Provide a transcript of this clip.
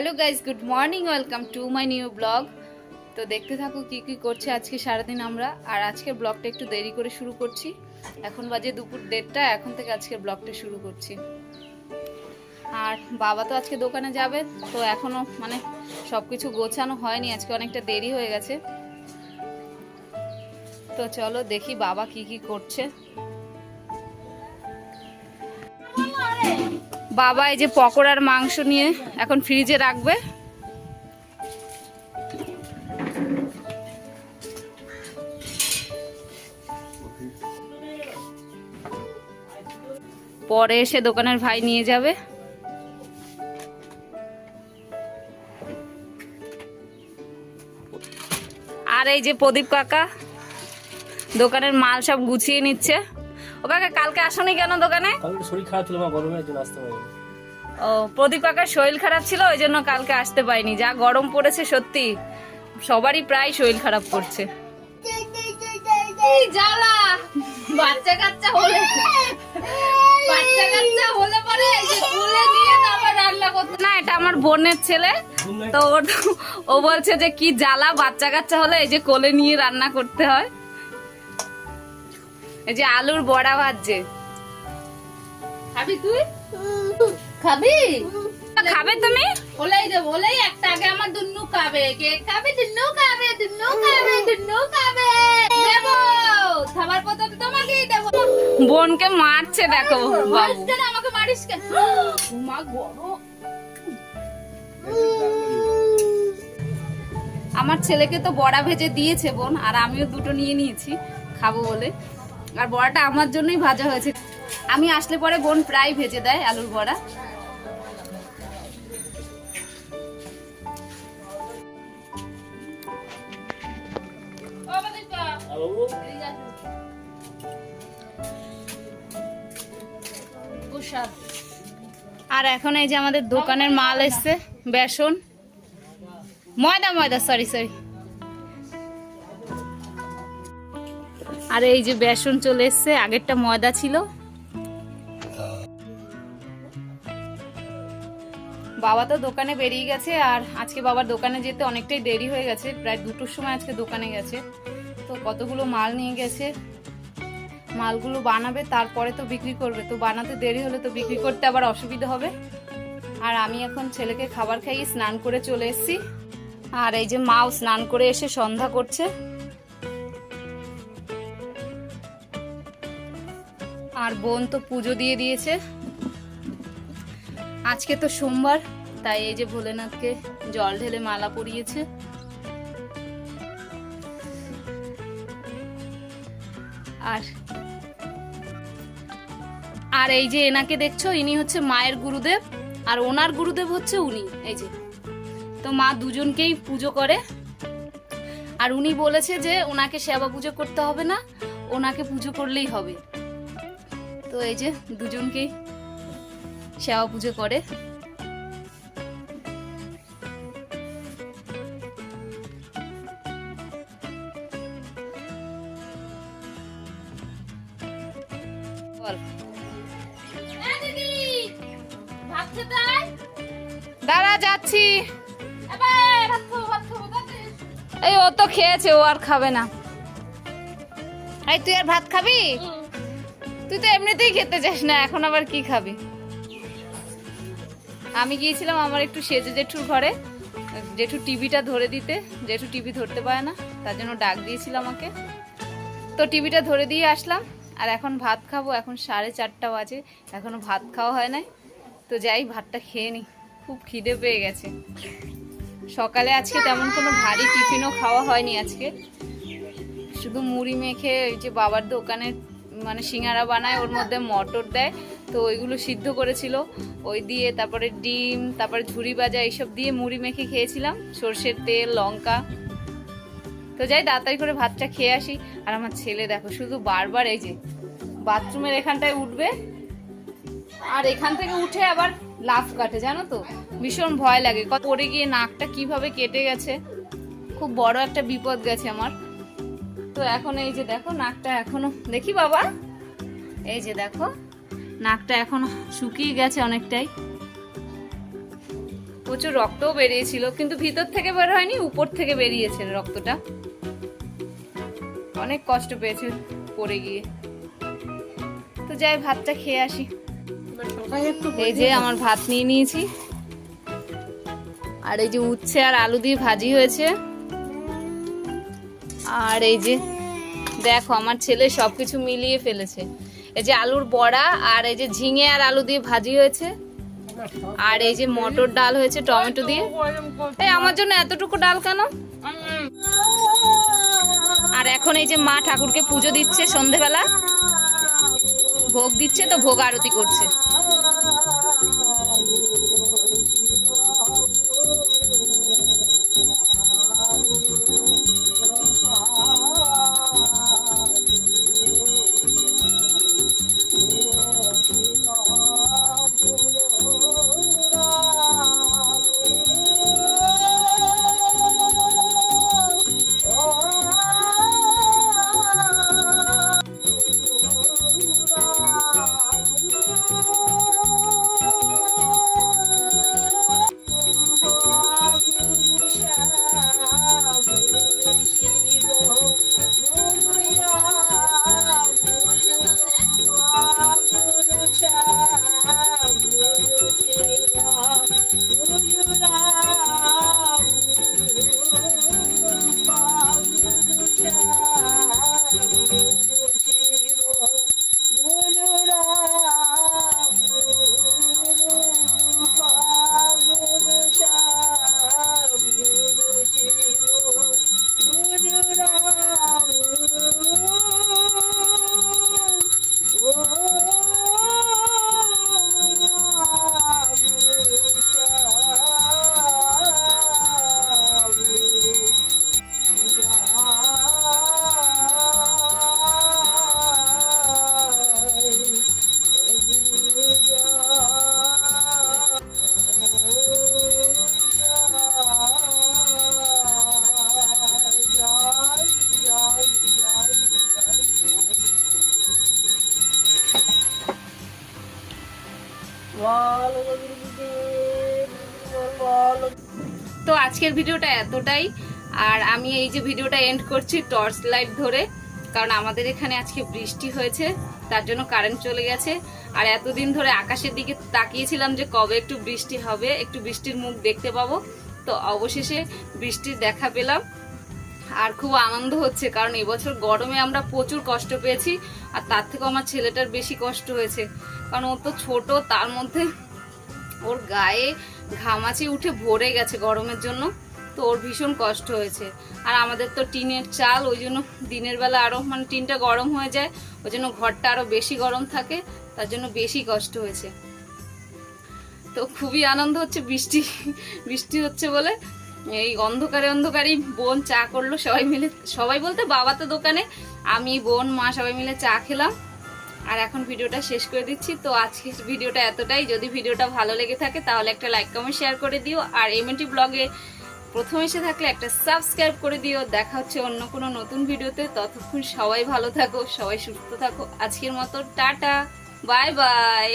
Hello guys good morning welcome to my new blog তো দেখতে থাকো কি কি করছে আজকে সারাদিন আমরা। আর আজকের ব্লগটা একটু দেরি করে শুরু করছি। এখন বাজে দুপুর দেড়টা, এখন থেকে আজকের ব্লগটা শুরু করছি। আর বাবা তো আজকে দোকানে যাবে, তো এখনও মানে সব কিছু গোছানো হয়নি, আজকে অনেকটা দেরি হয়ে গেছে। তো চলো দেখি বাবা কি কি করছে। বাবা এই যে পকোড়ার মাংস নিয়ে এখন ফ্রিজে রাখবে। পরে এসে দোকানের ভাই নিয়ে যাবে। আর এই যে প্রদীপ কাকা দোকানের মাল সব গুছিয়ে নিচ্ছে। ও কাকা, কালকে আসনি কেন দোকানে? শরীর খারাপ ছিল, মা গরমে একজন আসতে পারিনি। ও, প্রদীপ কাকার শরীর খারাপ ছিল, ওই জন্য কালকে আসতে পাইনি যা গরম পড়েছে সত্যি, সবারই প্রায় শরীর খারাপ করছে। না, এটা আমার বোনের ছেলে। তো ও বলছে যে, কি জ্বালা বাচ্চা কাচ্চা হলে এই যে কোলে নিয়ে রান্না করতে হয়। এই যে আলুর বড়া ভাজছে। খাবি তুই? খাবি? খাবে তুমি? বলেই দে বলেই একটা আগে আমার দুন্নু খাবে। কে খাবে? দুন্নু খাবে দুন্নু খাবে দুন্নু খাবে। দেব খাবার তোমাকেই দেব। বোনকে মারছে দেখো বাবু। আমাকে মারিস কেন? মা গরম। আমার ছেলেকে তো বড়া ভেজে দিয়েছে বোন আর আমিও দুটো নিয়ে নিয়েছি খাব বলে। আর বড়াটা আমার জন্যই ভাজা হয়েছে। আমি আসলে পরে বোন প্রায় ভেজে দেয় আলুর বড়া। আর এখন এই যে আমাদের দোকানের মাল এসছে বেসন। ময়দা ময়দা সরি সরি আর এই যে বেসন চলে এসছে, আগেরটা ময়দা ছিল। বাবা তো দোকানে বেরিয়ে গেছে, আর আজকে বাবার দোকানে যেতে অনেকটাই দেরি হয়ে গেছে, প্রায় দুটোর সময় আজকে দোকানে গেছে। তো কতগুলো মাল নিয়ে গেছে, মালগুলো বানাবে, তারপরে তো বিক্রি করবে। তো বানাতে দেরি হলে তো বিক্রি করতে আবার অসুবিধা হবে। আর আমি এখন ছেলেকে খাবার খাইয়ে স্নান করে চলে এসেছি। আর এই যে মাও স্নান করে এসে সন্ধ্যা করছে। আর বোন তো পুজো দিয়ে দিয়েছে। আজকে তো সোমবার, তাই এই যে ভোলেনাথকে জল ঢেলে মালা পরিয়েছে। আর আর এই যে এনাকে দেখছ, ইনি হচ্ছে মায়ের গুরুদেব, আর ওনার গুরুদেব হচ্ছে উনি, এই যে। তো মা দুজনকেই পুজো করে। আর উনি বলেছে যে, ওনাকে সেবা পুজো করতে হবে না, ওনাকে পুজো করলেই হবে। তো এই যে দুজনকেই সেবা পুজো করে। আয়। দাঁড়া যাচ্ছি। এই ও তো খেয়েছে ও আর খাবে না। এই তুই আর ভাত খাবি। তুই তো এমনিতেই খেতে চাস না, এখন আবার কি খাবি? আমি গিয়েছিলাম আমার একটু সেজে জেঠুর ঘরে, জেঠু টিভিটা ধরে দিতে, জেঠু টিভি ধরতে পারে না, তার জন্য ডাক দিয়েছিল আমাকে। তো টিভিটা ধরে দিয়ে আসলাম, আর এখন ভাত খাব, এখন সাড়ে চারটা বাজে, এখনও ভাত খাওয়া হয় নাই। তো যাই, ভাতটা খেয়ে নি, খুব খিদে পেয়ে গেছে। সকালে আজকে তেমন কোনো ভারী টিফিনও খাওয়া হয়নি আজকে। শুধু মুড়ি মেখে ওই যে বাবার দোকানে মানে সিঙ্গারা বানায়, ওর মধ্যে মটর দেয়, তো ওইগুলো সিদ্ধ করেছিল। ওই দিয়ে তারপরে ডিম, তারপরে ঝুড়ি ভাজা, এইসব দিয়ে মুড়ি মেখে খেয়েছিলাম। সর্ষের তেল, লঙ্কা। তো যাই, তাড়াতাড়ি করে ভাতটা খেয়ে আসি। আর আমার ছেলে দেখো, শুধু বারবার এই যে বাথরুমের এখানটায় উঠবে, আর এখান থেকে উঠে আবার লাফ কাটে, জানো তো? ভীষণ ভয় লাগে। পড়ে গিয়ে নাকটা কীভাবে কেটে গেছে? খুব বড় একটা বিপদ গেছে আমার। তো এখন এই যে দেখো নাকটা এখনও দেখি বাবা। এই যে দেখো নাকটা এখন শুকিয়ে গেছে অনেকটাই। প্রচুর রক্তও বেরিয়েছিল কিন্তু ভিতর থেকে বের হয়নি উপর থেকে বেরিয়েছে রক্তটা। অনেক কষ্ট পেয়েছে পড়ে গিয়ে। তো যাই ভাতটা খেয়ে আসি। এই যে আমার ভাত নিয়ে নিয়েছি। আর এই যে উচ্ছে আর আলু দিয়ে ভাজি হয়েছে। আর এই যে, দেখো, আমার ছেলে সবকিছু মিলিয়ে ফেলেছে। এই যে আলুর বড়া আর এই যে ঝিঙে আর আলু দিয়ে ভাজি হয়েছে। আর এই যে মটর ডাল হয়েছে টমেটো দিয়ে। এই, আমার জন্য এতটুকু ডাল কেন? আর এখন এই যে মা ঠাকুরকে পুজো দিচ্ছে সন্ধেবেলা। ভোগ দিচ্ছে তো, ভোগ আরতি করছে। তো আজকের ভিডিওটা এতটাই। আর আমি এই যে ভিডিওটা এন্ড করছি টর্চ লাইট ধরে, কারণ আমাদের এখানে আজকে বৃষ্টি হয়েছে, তার জন্য কারেন্ট চলে গেছে। আর এতদিন ধরে আকাশের দিকে তাকিয়েছিলাম যে কবে একটু বৃষ্টি হবে, একটু বৃষ্টির মুখ দেখতে পাবো। তো অবশেষে বৃষ্টির দেখা পেলাম। আর খুব আনন্দ হচ্ছে, কারণ এবছর গরমে আমরা প্রচুর কষ্ট পেয়েছি, আর তার থেকেও আমার ছেলেটার বেশি কষ্ট হয়েছে। কারণ ও তো ছোট, তার মধ্যে ওর গায়ে ঘামাচি উঠে ভরে গেছে গরমের জন্য, তো ওর ভীষণ কষ্ট হয়েছে। আর আমাদের তো টিনের চাল, ওই জন্য দিনের বেলা আরও মানে টিনটা গরম হয়ে যায়, ওই জন্য ঘরটা আরও বেশি গরম থাকে, তার জন্য বেশি কষ্ট হয়েছে। তো খুবই আনন্দ হচ্ছে, বৃষ্টি বৃষ্টি হচ্ছে বলে এই অন্ধকারে অন্ধকারেই বোন চা করল, সবাই মিলে, সবাই বলতে বাবা তো দোকানে, আমি, বোন, মা সবাই মিলে চা খেলাম। আর এখন ভিডিওটা শেষ করে দিচ্ছি, তো আজকের ভিডিওটা এতটাই। যদি ভিডিওটা ভালো লেগে থাকে তাহলে একটা লাইক কমেন্ট শেয়ার করে দিও। আর এমএনটি ব্লগে প্রথম এসে থাকলে একটা সাবস্ক্রাইব করে দিও। দেখা হচ্ছে অন্য কোনো নতুন ভিডিওতে। ততক্ষণ সবাই ভালো থাকো, সবাই সুস্থ থাকো। আজকের মতো, টাটা বাই বাই